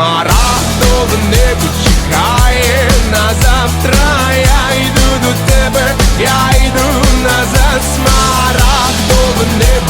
Смарагдове небо чекає на завтра. Я йду до тебе, я йду назад. Смарагдове небо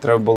Треба було